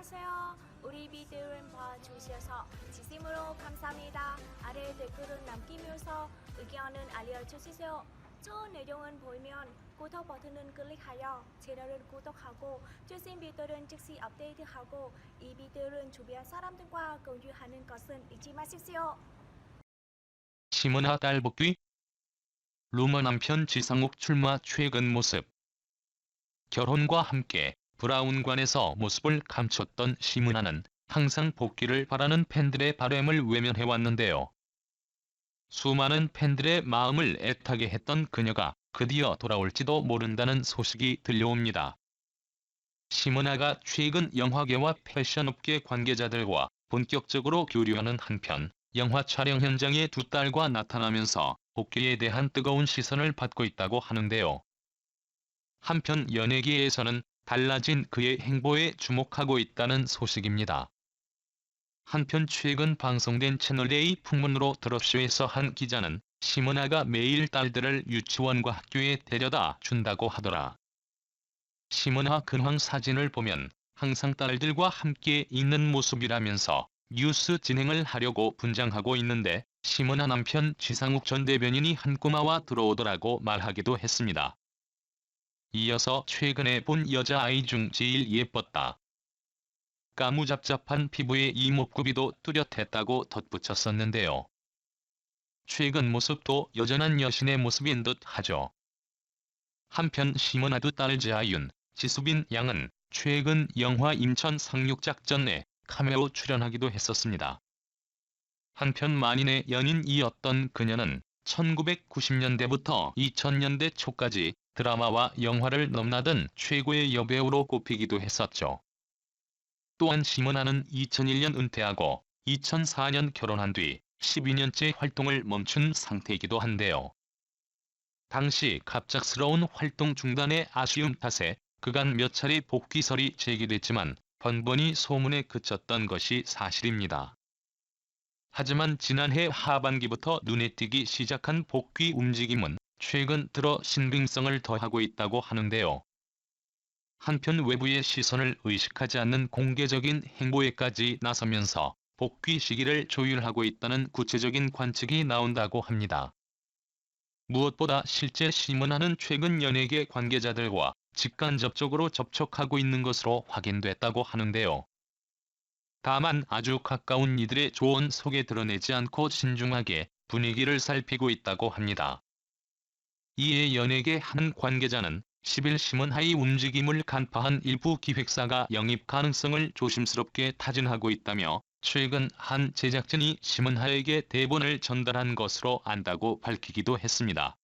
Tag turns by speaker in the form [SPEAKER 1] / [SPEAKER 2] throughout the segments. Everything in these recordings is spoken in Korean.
[SPEAKER 1] 안녕하세요. 우리 비디오를 봐주셔서 진심으로 감사합니다. 아래 댓글을 남기면서 의견은 알려주세요. 저 내용은 보이면 구독 버튼을 클릭하여 채널을 구독하고 최신 비디오는 즉시 업데이트하고 이 비디오를 주변 사람들과 공유하는 것은 잊지 마십시오.
[SPEAKER 2] 심은하 딸 복귀? 루머 남편 지상욱 출마 최근 모습 결혼과 함께 브라운관에서 모습을 감췄던 심은하는 항상 복귀를 바라는 팬들의 바램을 외면해왔는데요. 수많은 팬들의 마음을 애타게 했던 그녀가 드디어 돌아올지도 모른다는 소식이 들려옵니다. 심은하가 최근 영화계와 패션업계 관계자들과 본격적으로 교류하는 한편 영화 촬영 현장에 두 딸과 나타나면서 복귀에 대한 뜨거운 시선을 받고 있다고 하는데요. 한편 연예계에서는 달라진 그의 행보에 주목하고 있다는 소식입니다. 한편 최근 방송된 채널A 풍문으로 드롭쇼에서 한 기자는 심은하가 매일 딸들을 유치원과 학교에 데려다 준다고 하더라. 심은하 근황 사진을 보면 항상 딸들과 함께 있는 모습이라면서 뉴스 진행을 하려고 분장하고 있는데 심은하 남편 지상욱 전 대변인이 한 꼬마와 들어오더라고 말하기도 했습니다. 이어서 최근에 본 여자아이 중 제일 예뻤다. 까무잡잡한 피부에 이목구비도 뚜렷했다고 덧붙였었는데요. 최근 모습도 여전한 여신의 모습인 듯 하죠. 한편 심은하두 딸 자윤, 지수빈 양은 최근 영화 인천 상륙작전에 카메오 출연하기도 했었습니다. 한편 만인의 연인이었던 그녀는 1990년대부터 2000년대 초까지 드라마와 영화를 넘나든 최고의 여배우로 꼽히기도 했었죠. 또한 심은하는 2001년 은퇴하고 2004년 결혼한 뒤 12년째 활동을 멈춘 상태이기도 한데요. 당시 갑작스러운 활동 중단의 아쉬움 탓에 그간 몇 차례 복귀설이 제기됐지만 번번이 소문에 그쳤던 것이 사실입니다. 하지만 지난해 하반기부터 눈에 띄기 시작한 복귀 움직임은 최근 들어 신빙성을 더하고 있다고 하는데요. 한편 외부의 시선을 의식하지 않는 공개적인 행보에까지 나서면서 복귀 시기를 조율하고 있다는 구체적인 관측이 나온다고 합니다. 무엇보다 실제 심은하는 최근 연예계 관계자들과 직간접적으로 접촉하고 있는 것으로 확인됐다고 하는데요. 다만 아주 가까운 이들의 조언 속에 드러내지 않고 신중하게 분위기를 살피고 있다고 합니다. 이에 연예계 한 관계자는 10일 심은하의 움직임을 간파한 일부 기획사가 영입 가능성을 조심스럽게 타진하고 있다며 최근 한 제작진이 심은하에게 대본을 전달한 것으로 안다고 밝히기도 했습니다.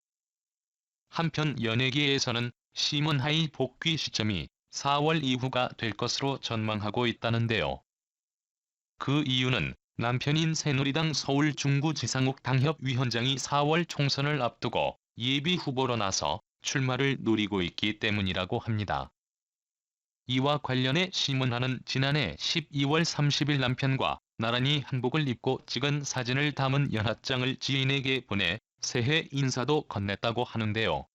[SPEAKER 2] 한편 연예계에서는 심은하의 복귀 시점이 4월 이후가 될 것으로 전망하고 있다는데요. 그 이유는 남편인 새누리당 서울 중구 지상욱 당협위원장이 4월 총선을 앞두고 예비 후보로 나서 출마를 노리고 있기 때문이라고 합니다. 이와 관련해 심은하는 지난해 12월 30일 남편과 나란히 한복을 입고 찍은 사진을 담은 연합장을 지인에게 보내 새해 인사도 건넸다고 하는데요.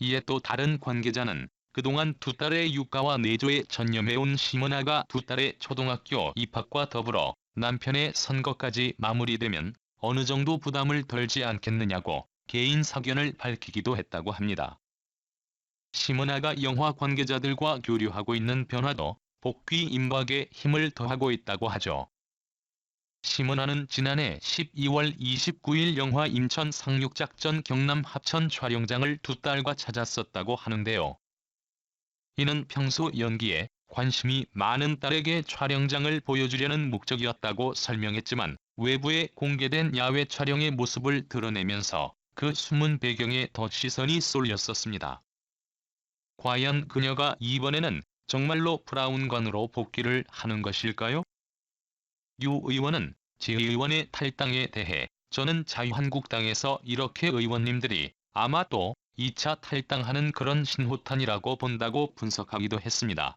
[SPEAKER 2] 이에 또 다른 관계자는 그동안 두 딸의 육가와 내조에 전념해온 심은하가 두 딸의 초등학교 입학과 더불어 남편의 선거까지 마무리되면 어느 정도 부담을 덜지 않겠느냐고 개인 사견을 밝히기도 했다고 합니다. 심은하가 영화 관계자들과 교류하고 있는 변화도 복귀 임박에 힘을 더하고 있다고 하죠. 심은하는 지난해 12월 29일 영화 인천 상륙작전 경남 합천 촬영장을 두 딸과 찾았었다고 하는데요. 이는 평소 연기에 관심이 많은 딸에게 촬영장을 보여주려는 목적이었다고 설명했지만 외부에 공개된 야외 촬영의 모습을 드러내면서 그 숨은 배경에 더 시선이 쏠렸었습니다. 과연 그녀가 이번에는 정말로 브라운관으로 복귀를 하는 것일까요? 유 의원은 제 의원의 탈당에 대해 저는 자유한국당에서 이렇게 의원님들이 아마 또 2차 탈당하는 그런 신호탄이라고 본다고 분석하기도 했습니다.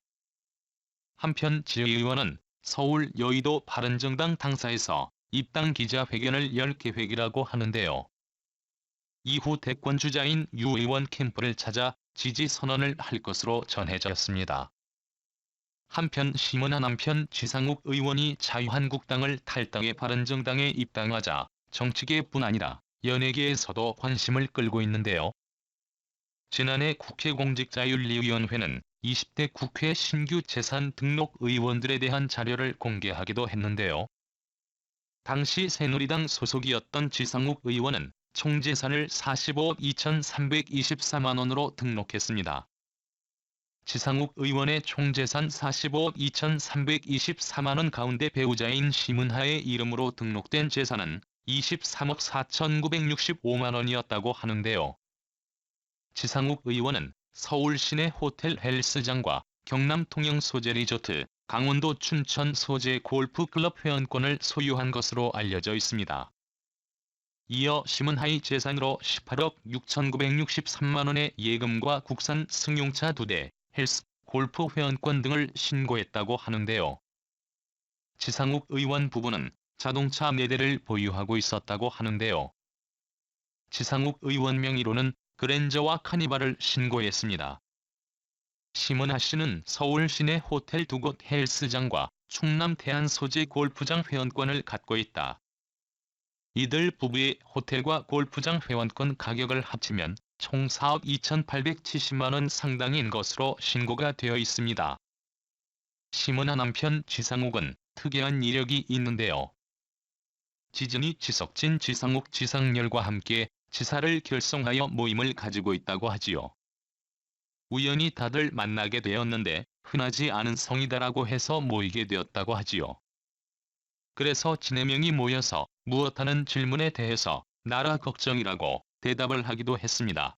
[SPEAKER 2] 한편 지 의원은 서울 여의도 바른정당 당사에서 입당 기자회견을 열 계획이라고 하는데요. 이후 대권 주자인 유 의원 캠프를 찾아 지지 선언을 할 것으로 전해졌습니다. 한편 심은하 남편 지상욱 의원이 자유한국당을 탈당해 바른정당에 입당하자 정치계뿐 아니라 연예계에서도 관심을 끌고 있는데요. 지난해 국회 공직자윤리위원회는 20대 국회 신규 재산 등록 의원들에 대한 자료를 공개하기도 했는데요. 당시 새누리당 소속이었던 지상욱 의원은 총 재산을 45억 2,324만 원으로 등록했습니다. 지상욱 의원의 총 재산 45억 2,324만 원 가운데 배우자인 심은하의 이름으로 등록된 재산은 23억 4,965만 원이었다고 하는데요. 지상욱 의원은 서울 시내 호텔 헬스장과 경남 통영 소재 리조트, 강원도 춘천 소재 골프클럽 회원권을 소유한 것으로 알려져 있습니다. 이어 심은하의 재산으로 18억 6,963만 원의 예금과 국산 승용차 2대, 헬스, 골프 회원권 등을 신고했다고 하는데요. 지상욱 의원 부부는 자동차 4대를 보유하고 있었다고 하는데요. 지상욱 의원 명의로는 그랜저와 카니발을 신고했습니다. 심은하 씨는 서울 시내 호텔 두 곳 헬스장과 충남 태안 소재 골프장 회원권을 갖고 있다. 이들 부부의 호텔과 골프장 회원권 가격을 합치면 총 4억 2,870만 원 상당인 것으로 신고가 되어 있습니다. 심은하 남편 지상욱은 특이한 이력이 있는데요. 지진이 지석진 지상욱 지상렬과 함께 지사를 결성하여 모임을 가지고 있다고 하지요. 우연히 다들 만나게 되었는데 흔하지 않은 성이다라고 해서 모이게 되었다고 하지요. 그래서 진해명이 모여서 무엇하는 질문에 대해서 나라 걱정이라고 대답을 하기도 했습니다.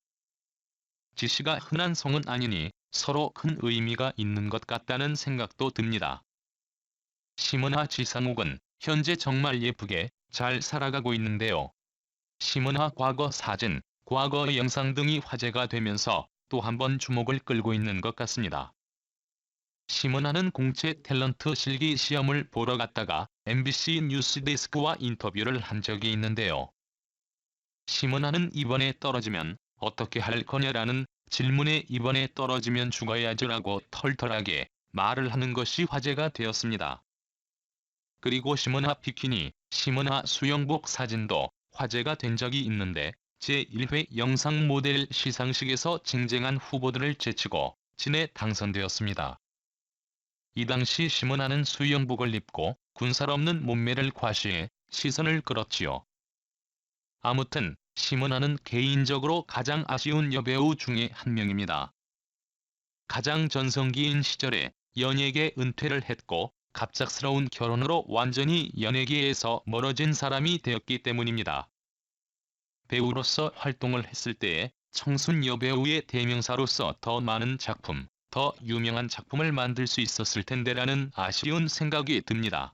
[SPEAKER 2] 지씨가 흔한 성은 아니니 서로 큰 의미가 있는 것 같다는 생각도 듭니다. 심은하 지상욱은 현재 정말 예쁘게 잘 살아가고 있는데요. 심은하 과거 사진, 과거 영상 등이 화제가 되면서 또 한 번 주목을 끌고 있는 것 같습니다. 심은하는 공채 탤런트 실기 시험을 보러 갔다가 MBC 뉴스데스크와 인터뷰를 한 적이 있는데요. 심은하는 이번에 떨어지면 어떻게 할 거냐라는 질문에 이번에 떨어지면 죽어야죠라고 털털하게 말을 하는 것이 화제가 되었습니다. 그리고 심은하 비키니, 심은하 수영복 사진도 화제가 된 적이 있는데 제1회 영상 모델 시상식에서 쟁쟁한 후보들을 제치고 진에 당선되었습니다. 이 당시 심은하는 수영복을 입고 군살 없는 몸매를 과시해 시선을 끌었지요. 아무튼 심은하는 개인적으로 가장 아쉬운 여배우 중에 한 명입니다. 가장 전성기인 시절에 연예계 은퇴를 했고 갑작스러운 결혼으로 완전히 연예계에서 멀어진 사람이 되었기 때문입니다. 배우로서 활동을 했을 때에 청순 여배우의 대명사로서 더 많은 작품, 더 유명한 작품을 만들 수 있었을 텐데라는 아쉬운 생각이 듭니다.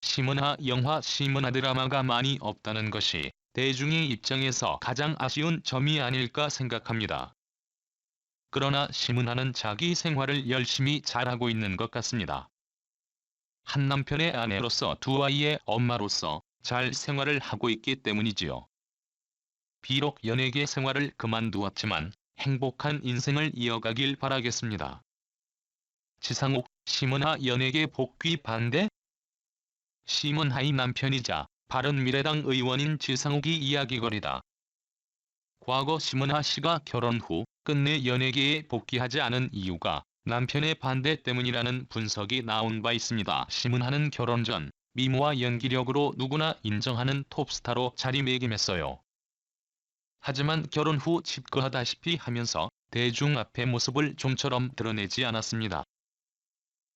[SPEAKER 2] 심은하 영화 심은하 드라마가 많이 없다는 것이 대중의 입장에서 가장 아쉬운 점이 아닐까 생각합니다. 그러나 심은하는 자기 생활을 열심히 잘하고 있는 것 같습니다. 한 남편의 아내로서 두 아이의 엄마로서 잘 생활을 하고 있기 때문이지요. 비록 연예계 생활을 그만두었지만 행복한 인생을 이어가길 바라겠습니다. 지상욱, 심은하 연예계 복귀 반대? 심은하의 남편이자 바른미래당 의원인 지상욱이 이야기거리다. 과거 심은하 씨가 결혼 후 끝내 연예계에 복귀하지 않은 이유가 남편의 반대 때문이라는 분석이 나온 바 있습니다. 심은하는 결혼 전 미모와 연기력으로 누구나 인정하는 톱스타로 자리매김했어요. 하지만 결혼 후 집거하다시피 하면서 대중 앞의 모습을 좀처럼 드러내지 않았습니다.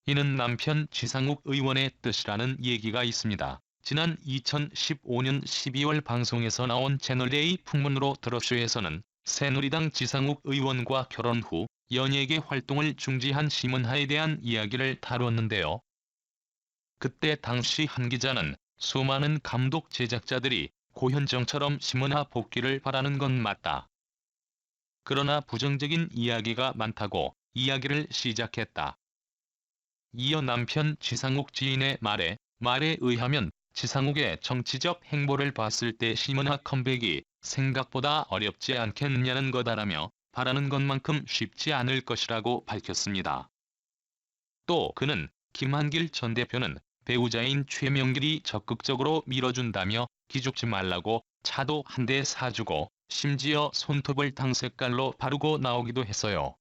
[SPEAKER 2] 이는 남편 지상욱 의원의 뜻이라는 얘기가 있습니다. 지난 2015년 12월 방송에서 나온 채널A 풍문으로 들어쇼에서는 새누리당 지상욱 의원과 결혼 후 연예계 활동을 중지한 심은하에 대한 이야기를 다뤘는데요. 그때 당시 한 기자는 수많은 감독 제작자들이 고현정처럼 심은하 복귀를 바라는 건 맞다. 그러나 부정적인 이야기가 많다고 이야기를 시작했다. 이어 남편 지상욱 지인의 말에 말에 의하면 지상욱의 정치적 행보를 봤을 때 심은하 컴백이 생각보다 어렵지 않겠느냐는 거다라며 바라는 것만큼 쉽지 않을 것이라고 밝혔습니다. 또 그는 김한길 전 대표는 배우자인 최명길이 적극적으로 밀어준다며 기죽지 말라고 차도 한 대 사주고 심지어 손톱을 당색깔로 바르고 나오기도 했어요.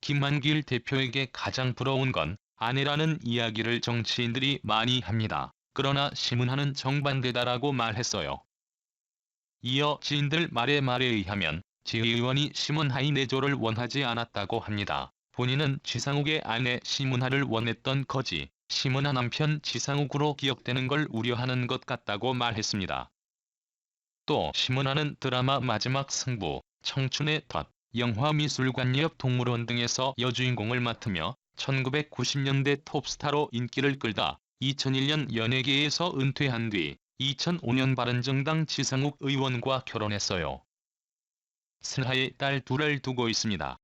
[SPEAKER 2] 김한길 대표에게 가장 부러운 건 아내라는 이야기를 정치인들이 많이 합니다. 그러나 심은하는 정반대다라고 말했어요. 이어 지인들 말에 말에 의하면 지 의원이 심은하의 내조를 원하지 않았다고 합니다. 본인은 지상욱의 아내 심은하를 원했던 거지 심은하 남편 지상욱으로 기억되는 걸 우려하는 것 같다고 말했습니다. 또 심은하는 드라마 마지막 승부, 청춘의 덫, 영화미술관역 동물원 등에서 여주인공을 맡으며 1990년대 톱스타로 인기를 끌다 2001년 연예계에서 은퇴한 뒤 2005년 바른정당 지상욱 의원과 결혼했어요. 슬하의 딸 둘을 두고 있습니다.